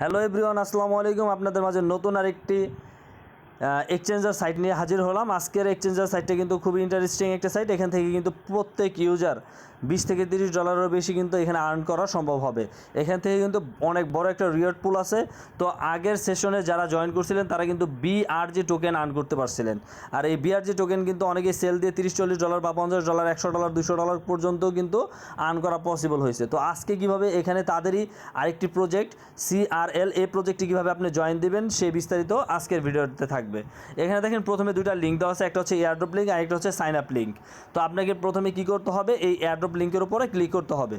Hello everyone আসসালামু আলাইকুম। আপনাদের মাঝে নতুন আরেকটি এক্সচেঞ্জার সাইট নিয়ে হাজির হলাম। আজকের এক্সচেঞ্জার সাইটটা কিন্তু খুবই ইন্টারেস্টিং একটা সাইট এখান থেকে কিন্তু প্রত্যেক ইউজার বিশ থেকে তিরিশ ডলারেরও বেশি কিন্তু এখানে আর্ন করা সম্ভব হবে। এখান থেকে কিন্তু অনেক বড় একটা রিওয়ার্ড পুল আছে। তো আগের সেশনে যারা জয়েন করছিলেন, তারা কিন্তু বিআরজি টোকেন আর্ন করতে পারছিলেন। আর এই বিআরজি টোকেন কিন্তু অনেকে সেল দিয়ে তিরিশ, চল্লিশ ডলার বা পঞ্চাশ ডলার একশো ডলার দুশো ডলার পর্যন্ত কিন্তু আর্ন করা পসিবল হয়েছে। তো আজকে কীভাবে এখানে তাদেরই আরেকটি প্রজেক্ট সিআরএল এ প্রজেক্টটি কীভাবে আপনি জয়েন দিবেন সেই বিস্তারিত আজকের ভিডিওতে থাকবে। এখানে দেখেন প্রথমে দুইটা লিঙ্ক দেওয়া আছে, একটা হচ্ছে এয়ারড্রপ লিঙ্ক আর একটা হচ্ছে সাইন আপ লিঙ্ক তো আপনাকে প্রথমে কি করতে হবে? এই এয়ারড্রপ লিঙ্কের উপরে ক্লিক করতে হবে।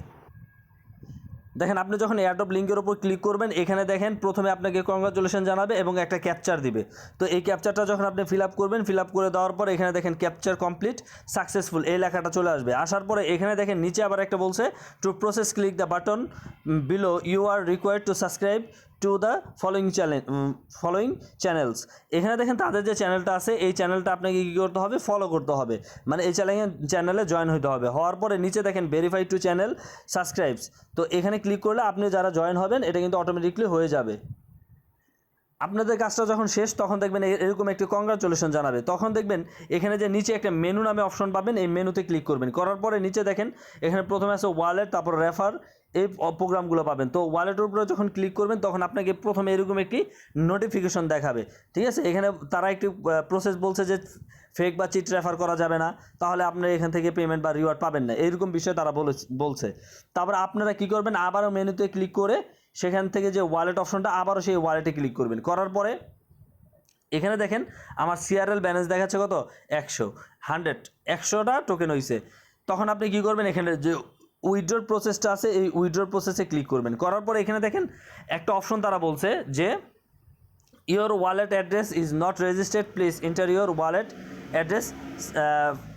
দেখেন, আপনি যখন এয়ারড্রপ লিঙ্কের উপর ক্লিক করবেন, এখানে দেখেন প্রথমে আপনাকে কংগ্রাচুলেশন জানাবে এবং একটা ক্যাপচার দিবে। তো এই ক্যাপচারটা যখন আপনি ফিল আপ করবেন ফিল আপ করে দেওয়ার পর এখানে দেখেন ক্যাপচার কমপ্লিট সাকসেসফুল এই লেখাটা চলে আসবে। আসার পরে এখানে দেখেন নিচে আবার একটা বলছে to process click the button below you are required to subscribe to the following channel following channels এখানে দেখেন তাদের যে চ্যানেলটা আছে, এই চ্যানেলটা আপনাকে কী করতে হবে? ফলো করতে হবে। মানে এই চ্যানেল চ্যানেলে জয়েন হতে হবে। হওয়ার পরে নিচে দেখেন ভেরিফাই টু চ্যানেল সাবস্ক্রাইবস তো এখানে ক্লিক করলে আপনি যারা জয়েন হবেন, এটা কিন্তু অটোমেটিকলি হয়ে যাবে। আপনাদের কাজটা যখন শেষ, তখন দেখবেন এরকম একটি কংগ্রাচুলেশন জানাবে। তখন দেখবেন এখানে যে নিচে একটা মেনু নামে অপশন পাবেন, এই মেনুতে ক্লিক করবেন। করার পরে নিচে দেখেন, এখানে প্রথমে আছে ওয়ালেট তারপর রেফার এই প্রোগ্রামগুলো পাবেন। তো ওয়ালেটের উপরে যখন ক্লিক করবেন, তখন আপনাকে প্রথমে এরকম একটি নোটিফিকেশন দেখাবে। ঠিক আছে? এখানে তারা একটি প্রসেস বলছে যে ফেক বা চিট রেফার করা যাবে না। তাহলে আপনি এখান থেকে পেমেন্ট বা রিওয়ার্ড পাবেন না। এরকম বিষয়ে তারা বলে- বলছে। তারপর আপনারা কি করবেন? আবারও মেনুতে ক্লিক করে সেখান থেকে যে ওয়ালেট অপশনটা আবারও সেই ওয়ালেটে ক্লিক করবেন। করার পরে এখানে দেখেন, আমার সিআরএল ব্যালেন্স দেখাচ্ছে কত? একশো। হান্ড্রেড একশোটা টোকেন হয়েছে তখন আপনি কি করবেন? এখানে যে উইথড্রোর প্রসেসটা আছে, এই উইথড্রোর প্রসেসে ক্লিক করবেন। করার পরে এখানে দেখেন, একটা অপশন তারা বলছে যে your wallet address is not registered please enter your wallet address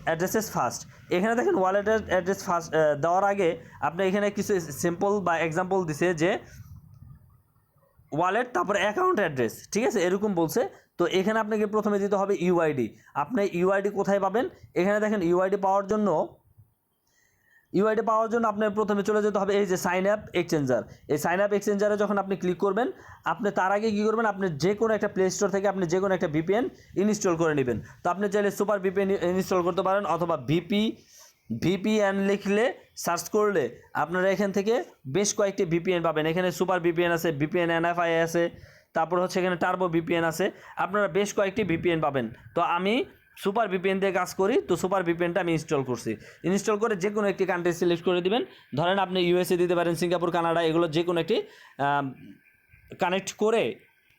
addresses first এখানে দেখেন ওয়ালেটের অ্যাড্রেস ফার্স্ট দেওয়ার আগে আপনি এখানে কিছু সিম্পল বা এক্সাম্পল দিছে যে ওয়ালেট তারপর অ্যাকাউন্ট অ্যাড্রেস ঠিক আছে? এরকম বলছে। তো এখানে আপনাকে প্রথমে দিতে হবে ইউআইডি আপনি ইউআইডি কোথায় পাবেন? এখানে দেখেন ইউআইডি পাওয়ার জন্য ইউআইডি পাওয়ার জন্য আপনার প্রথমে চলে যেতে হবে এই যে সাইন আপ এক্সচেঞ্জার এই সাইন আপ এক্সচেঞ্জারে যখন আপনি ক্লিক করবেন, আপনি তার আগে কী করবেন, আপনি যে কোনো একটা প্লে স্টোর থেকে আপনি যে কোনো একটা ভিপিএন ইনস্টল করে নেবেন। তো আপনি চাইলে সুপার ভিপিএন ইনস্টল করতে পারেন অথবা ভিপি ভিপিএন লিখলে সার্চ করলে আপনারা এখান থেকে বেশ কয়েকটি ভিপিএন পাবেন। এখানে সুপার ভিপিএন আছে ভিপিএন এনএফআই আছে, তারপর হচ্ছে এখানে টার্বো ভিপিএন আছে। আপনারা বেশ কয়েকটি ভিপিএন পাবেন। তো আমি সুপার ভিপিএন দিয়ে কাজ করি, তো সুপার ভিপিএনটা আমি ইনস্টল করছি। ইনস্টল করে যে কোনো একটি কান্ট্রি সিলেক্ট করে দিবেন। ধরেন আপনি ইউএসএ দিতে পারেন সিঙ্গাপুর কানাডা এগুলো যে কোনো একটি কানেক্ট করে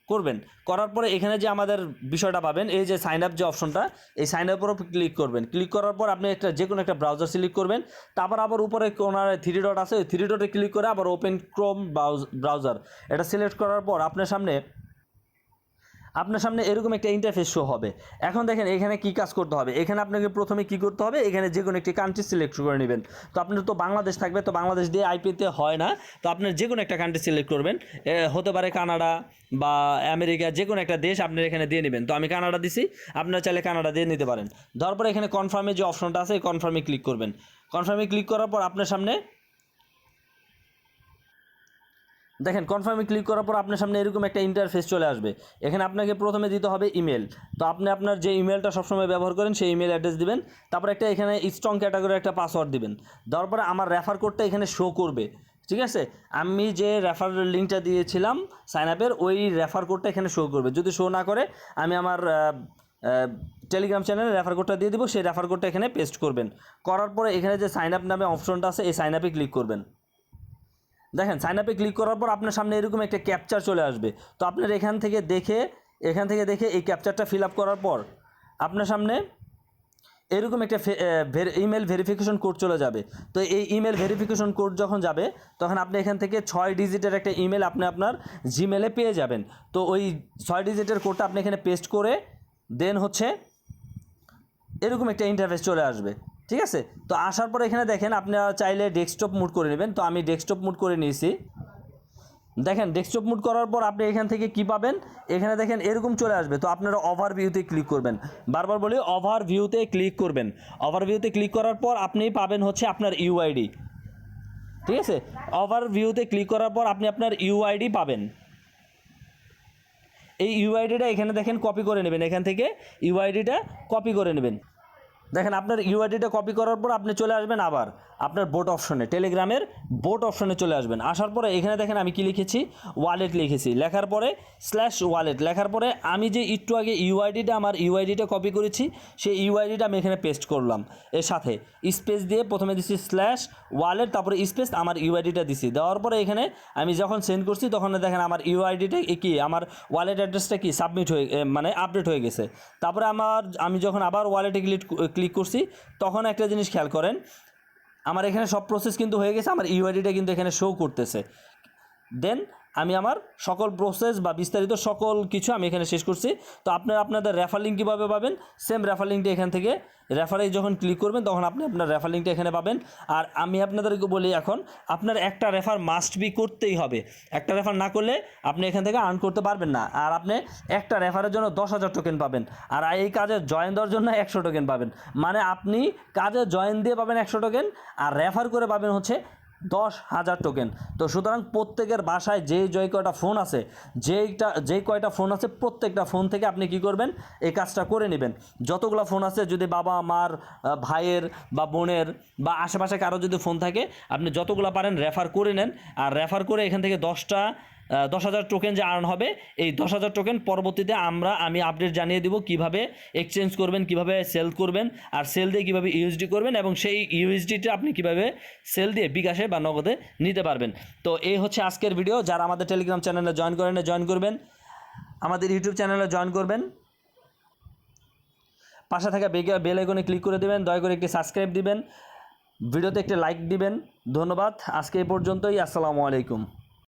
করবেন। করার পরে এখানে যে আমাদের বিষয়টা পাবেন, এই যে সাইন আপ যে অপশনটা এই সাইন আপের উপর ক্লিক করবেন। ক্লিক করার পর আপনি একটা যে কোনো একটা ব্রাউজার সিলেক্ট করবেন। তারপর আবার উপরে ওনার থ্রি ডট আছে থ্রি ডটে ক্লিক করে আবার ওপেন ক্রোম ব্রাউজার এটা সিলেক্ট করার পর আপনার সামনে আপনার সামনে এরকম একটা ইন্টারফেস শো হবে। এখন দেখেন এখানে কি কাজ করতে হবে? এখানে আপনাকে প্রথমে কি করতে হবে? এখানে যে কোনো একটি কান্ট্রি সিলেক্ট করে নেবেন। তো আপনার তো বাংলাদেশ থাকবে, তো বাংলাদেশ দিয়ে আইপিতে হয় না। তো আপনার যে কোনো একটা কান্ট্রি সিলেক্ট করবেন। হতে পারে কানাডা বা আমেরিকা যে কোনো একটা দেশ আপনার এখানে দিয়ে নেবেন। তো আমি কানাডা দিছি, আপনারা চাইলে কানাডা দিয়ে নিতে পারেন। দেওয়ার পরে এখানে কনফার্মে যে অপশনটা আছে, এই কনফার্মে ক্লিক করবেন। কনফার্মে ক্লিক করার পর আপনার সামনে দেখেন কনফার্মে ক্লিক করার পর আপনার সামনে এরকম একটা ইন্টারফেস চলে আসবে। এখানে আপনাকে প্রথমে দিতে হবে ইমেল তো আপনি আপনার যে ইমেলটা সবসময় ব্যবহার করেন, সেই ইমেল অ্যাড্রেস দিবেন। তারপর একটা এখানে স্ট্রং ক্যাটাগরি একটা পাসওয়ার্ড দিবেন। দেওয়ার পরে আমার রেফার কোডটা এখানে শো করবে। ঠিক আছে? আমি যে রেফার লিঙ্কটা দিয়েছিলাম সাইন আপের ওই রেফার কোডটা এখানে শো করবে। যদি শো না করে, আমি আমার টেলিগ্রাম চ্যানেলে রেফার কোডটা দিয়ে দিব, সেই রেফার কোডটা এখানে পেস্ট করবেন। করার পরে এখানে যে সাইন আপ নামে অপশনটা আছে, এই সাইন আপে ক্লিক করবেন। দেখেন সাইন আপে ক্লিক করার পর আপনার সামনে এরকম একটা ক্যাপচার চলে আসবে। তো আপনার এখান থেকে দেখে, এখান থেকে দেখে এই ক্যাপচারটা ফিল আপ করার পর আপনার সামনে এরকম একটা ইমেল ভেরিফিকেশন কোড চলে যাবে। তো এই ইমেল ভেরিফিকেশন কোড যখন যাবে, তখন আপনি এখান থেকে ছয় ডিজিটের একটা ইমেল আপনি আপনার জিমেলে পেয়ে যাবেন। তো ওই ছয় ডিজিটের কোডটা আপনি এখানে পেস্ট করে দেন হচ্ছে এরকম একটা ইন্টারফেস চলে আসবে। ঠিক আছে? তো আসার পর এখানে দেখেন আপনারা চাইলে ডেস্কটপ মুড করে নেবেন। তো আমি ডেস্কটপ মুড করে নিয়েছি। দেখেন ডেস্কটপ মুড করার পর আপনি এখান থেকে কি পাবেন? এখানে দেখেন এরকম চলে আসবে। তো আপনারা ওভার ভিউতে ক্লিক করবেন। বারবার বলি ওভার ভিউতে ক্লিক করবেন। ওভার ভিউতে ক্লিক করার পর আপনি পাবেন হচ্ছে আপনার ইউআইডি ঠিক আছে? ওভার ভিউতে ক্লিক করার পর আপনি আপনার ইউআইডি পাবেন। এই ইউআইডিটা এখানে দেখেন কপি করে নেবেন। এখান থেকে ইউআইডিটা কপি করে নেবেন। দেখেন আপনার ইউআইডিটা কপি করার পর আপনি চলে আসবেন আবার আপনার বোট অপশনে টেলিগ্রামের বোট অপশনে চলে আসবেন। আসার পরে এখানে দেখেন আমি কি লিখেছি? ওয়ালেট লিখেছি। লেখার পরে স্ল্যাশ ওয়ালেট লেখার পরে আমি যে একটু আগে ইউআইডিটা আমার ইউআইডিটা কপি করেছি, সেই ইউআইডিটা আমি এখানে পেস্ট করলাম। এর সাথে স্পেস দিয়ে প্রথমে দিচ্ছি স্ল্যাশ ওয়ালেট তারপরে স্পেস আমার ইউআইডিটা দিছি। দেওয়ার পরে এখানে আমি যখন সেন্ড করছি, তখন দেখেন আমার ইউআইডিটা কি? আমার ওয়ালেট অ্যাড্রেসটা কি? সাবমিট হয়ে মানে আপডেট হয়ে গেছে। তারপরে আমার, আমি যখন আবার ওয়ালেটে ক্লিক ক্লিক করছি, তখন একটা জিনিস খেয়াল করেন, আমার এখানে সব প্রসেস কিন্তু হয়ে গেছে, আমার ইউআইডিটা কিন্তু এখানে শো করতেছে। দেন আমি আমার সকল প্রসেস বা বিস্তারিত সকল কিছু আমি এখানে শেষ করছি। তো আপনারা আপনাদের রেফার লিঙ্ক কীভাবে পাবেন? সেম রেফার লিঙ্কটা এখান থেকে রেফারে যখন ক্লিক করবেন, তখন আপনি আপনার রেফার লিঙ্কটা এখানে পাবেন। আর আমি আপনাদেরকে বলি এখন, আপনার একটা রেফার মাস্ট বি করতেই হবে। একটা রেফার না করলে আপনি এখান থেকে আর্ন করতে পারবেন না। আর আপনি একটা রেফারের জন্য দশ হাজার টোকেন পাবেন। আর এই কাজে জয়েন দেওয়ার জন্য একশো টোকেন পাবেন। মানে আপনি কাজে জয়েন দিয়ে পাবেন একশো টোকেন আর রেফার করে পাবেন হচ্ছে দশ হাজার টোকেন তো সুতরাং প্রত্যেকের বাসায় যেই যে কয়টা ফোন আছে, যেইটা, যেই কয়টা ফোন আছে, প্রত্যেকটা ফোন থেকে আপনি কি করবেন? এই কাজটা করে নেবেন। যতগুলো ফোন আছে, যদি বাবা, মার ভাইয়ের বা বোনের বা আশেপাশে কারও যদি ফোন থাকে, আপনি যতগুলো পারেন রেফার করে নেন। আর রেফার করে এখান থেকে দশটা দশ হাজার টোকেন যে আর্ন হবে, এই দশ হাজার টোকেন পরবর্তীতে আমরা, আমি আপডেট জানিয়ে দিব কীভাবে এক্সচেঞ্জ করবেন, কীভাবে সেল করবেন, আর সেল দিয়ে কীভাবে ইউএসডি করবেন, এবং সেই ইউএসডিটা আপনি কীভাবে সেল দিয়ে বিকাশে বা নগদে নিতে পারবেন। তো এই হচ্ছে আজকের ভিডিও যারা আমাদের টেলিগ্রাম চ্যানেলে জয়েন করেন জয়েন করবেন। আমাদের ইউটিউব চ্যানেলে জয়েন করবেন। পাশে থাকা বেল আইকনে ক্লিক করে দেবেন, দয়া করে একটি সাবস্ক্রাইব দিবেন। ভিডিওতে একটি লাইক দিবেন। ধন্যবাদ। আজকে এই পর্যন্তই। আসসালামু আলাইকুম।